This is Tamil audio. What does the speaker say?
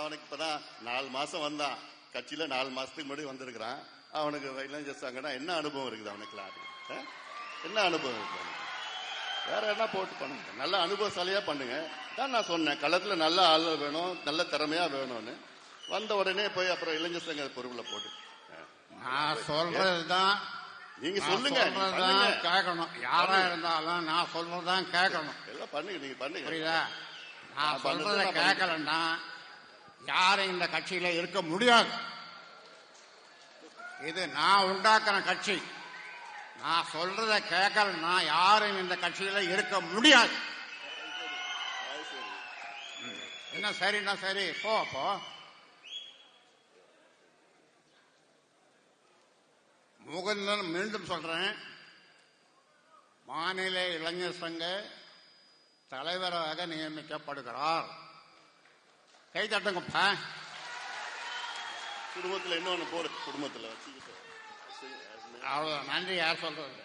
அவனுக்கு இப்பதான் நாலு மாசம் வந்தான். கட்சியில நாலு மாசத்துக்கு முன்னாடி வந்திருக்கிறான். அவனுக்கு இளைஞர் சங்கம்னா என்ன அனுபவம் இருக்குது அவனுக்குலாம் ஆ? என்ன அனுபவம் இருக்கு அவனுக்கு? வேற என்ன போட்டு பண்ணுங்க? நல்ல அனுபவசாலியா பண்ணுங்க. தான் நான் சொன்னேன். களத்துல நல்ல ஆள் வேணும் நல்ல திறமையா வேணும்னு. வந்த உடனே போய் அப்புறம் இளைஞர் சங்க பொறுப்புல போட்டு. நான் சொல்றதுதான் நீங்க சொல்லுங்க. கேட்கணும். யாரா இருந்தாலும் நான் சொல்றதுதான் கேட்கணும். எல்லாம் பண்ணுங்க நீங்க பண்ணுங்க. புரியுதா? நான் சொல்றத கேட்கலன்னா யாரும் இந்த கட்சியில இருக்க முடியாது. இது நான் உண்டாக்குற கட்சி. நான் சொல்றத கேட்கலன்னா யாரும் இந்த கட்சியில இருக்க முடியாது. என்ன சரிண்ணா சரி? போ அப்போ முகுந்தன் மீண்டும் சொல்றேன். மாநில இளைஞர் சங்க தலைவராக நியமிக்கப்படுகிறார். கை தட்டுங்கப்பா. குடும்பத்துல இன்னொன்னு போடு குடும்பத்துல வச்சுக்கிட்டு. அவ்வளவு நன்றி யார் சொல்றது?